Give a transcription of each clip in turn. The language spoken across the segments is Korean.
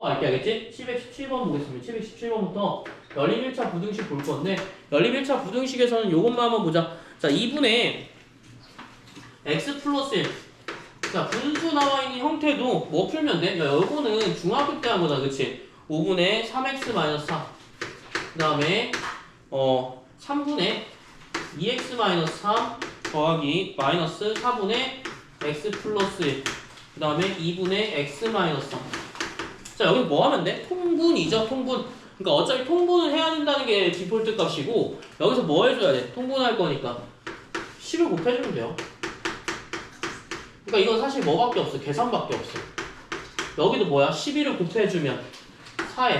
아, 이렇게 알겠지? 717번 보겠습니다. 717번부터 열림 1차 부등식 볼 건데 열림 1차 부등식에서는 요것만 한번 보자. 자, 2분의 x 플러스 1. 자, 분수 나와 있는 형태도 뭐 풀면 돼? 야, 요거는 중학교 때 한 거다, 그치? 5분의 3x 마이너스 4. 그 다음에 어 3분의 2x 마이너스 3 더하기 마이너스 4분의 x 플러스 1. 그 다음에 2분의 x 마이너스 3. 자 여기 뭐 하면 돼? 통분이죠 통분 그러니까 어차피 통분을 해야 된다는 게 디폴트 값이고 여기서 뭐 해줘야 돼? 통분할 거니까 10을 곱해주면 돼요 그러니까 이건 사실 뭐밖에 없어 계산밖에 없어 여기도 뭐야? 11을 곱해주면 4에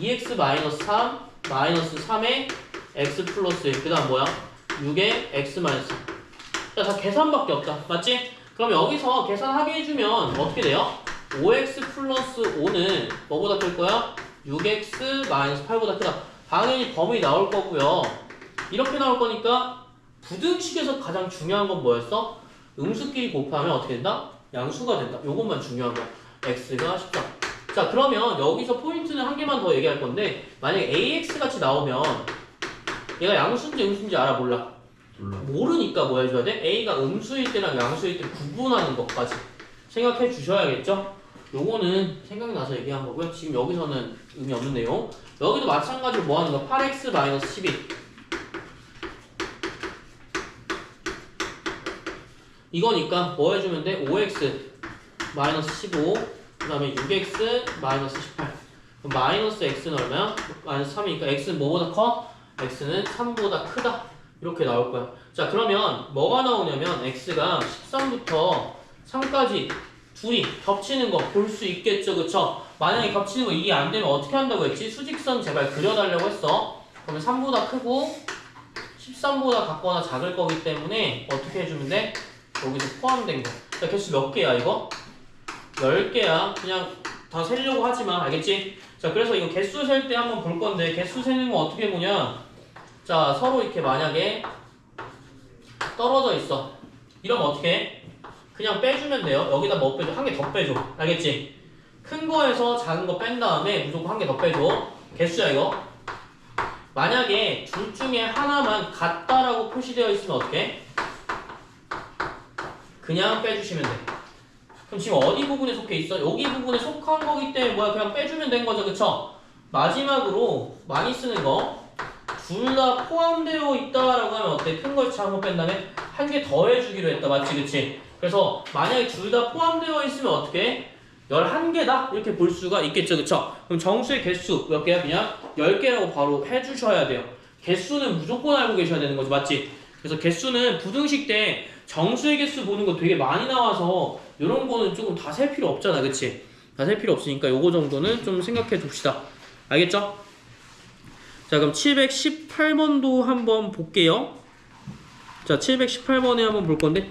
2x 마이너스 3 마이너스 3에 x 플러스 1 그다음 뭐야? 6에 x 마이너스 3 자, 다 계산밖에 없다 맞지? 그럼 여기서 계산하게 해주면 어떻게 돼요? 5x 플러스 5는 뭐보다 클 거야? 6x 마이너스 8보다 크다. 당연히 범위 나올 거고요. 이렇게 나올 거니까 부등식에서 가장 중요한 건 뭐였어? 음수끼리 곱하면 어떻게 된다? 양수가 된다. 요것만 중요한 거야. x가 14. 자 그러면 여기서 포인트는 한 개만 더 얘기할 건데 만약에 ax 같이 나오면 얘가 양수인지 음수인지 알아 몰라? 몰라. 모르니까 뭐 해줘야 돼? a가 음수일 때랑 양수일 때 구분하는 것까지 생각해 주셔야겠죠? 요거는 생각나서 얘기한 거고요. 지금 여기서는 의미 없는 내용. 여기도 마찬가지로 뭐 하는 거야? 8x 12. 이거니까 뭐 해주면 돼? 5x 마이너스 15. 그 다음에 6x 마이너스 18. 그럼 마이너스 x는 얼마야? 마이너스 3이니까 x는 뭐보다 커? x는 3보다 크다. 이렇게 나올 거야. 자, 그러면 뭐가 나오냐면 x가 13부터 3까지 둘이 겹치는 거 볼 수 있겠죠, 그쵸? 만약에 겹치는 거 이해 안 되면 어떻게 한다고 했지? 수직선 제발 그려달라고 했어. 그러면 3보다 크고 13보다 같거나 작을 거기 때문에 어떻게 해주면 돼? 여기서 포함된 거. 자, 개수 몇 개야, 이거? 10개야. 그냥 다 세려고 하지 마. 알겠지? 자, 그래서 이거 개수 셀 때 한번 볼 건데, 개수 세는 거 어떻게 보냐? 자, 서로 이렇게 만약에 떨어져 있어. 이러면 어떻게 해? 그냥 빼주면 돼요. 여기다 뭐 빼줘? 한 개 더 빼줘. 알겠지? 큰 거에서 작은 거 뺀 다음에 무조건 한 개 더 빼줘. 개수야, 이거. 만약에 둘 중에 하나만 같다라고 표시되어 있으면 어떻게 해? 그냥 빼주시면 돼. 그럼 지금 어디 부분에 속해 있어? 여기 부분에 속한 거기 때문에 뭐야? 그냥 빼주면 된 거죠. 그쵸? 마지막으로 많이 쓰는 거. 둘 다 포함되어 있다라고 하면 어때? 큰 걸 작은 거 뺀 다음에 한 개 더 해주기로 했다. 맞지? 그치? 그래서 만약에 둘 다 포함되어 있으면 어떻게 해? 11개다? 이렇게 볼 수가 있겠죠. 그쵸? 그럼 정수의 개수 몇 개야? 그냥 10개라고 바로 해주셔야 돼요. 개수는 무조건 알고 계셔야 되는 거죠. 맞지? 그래서 개수는 부등식 때 정수의 개수 보는 거 되게 많이 나와서 이런 거는 조금 다 셀 필요 없잖아. 그치? 다 셀 필요 없으니까 요거 정도는 좀 생각해 둡시다. 알겠죠? 자 그럼 718번도 한번 볼게요. 자 718번에 한번 볼 건데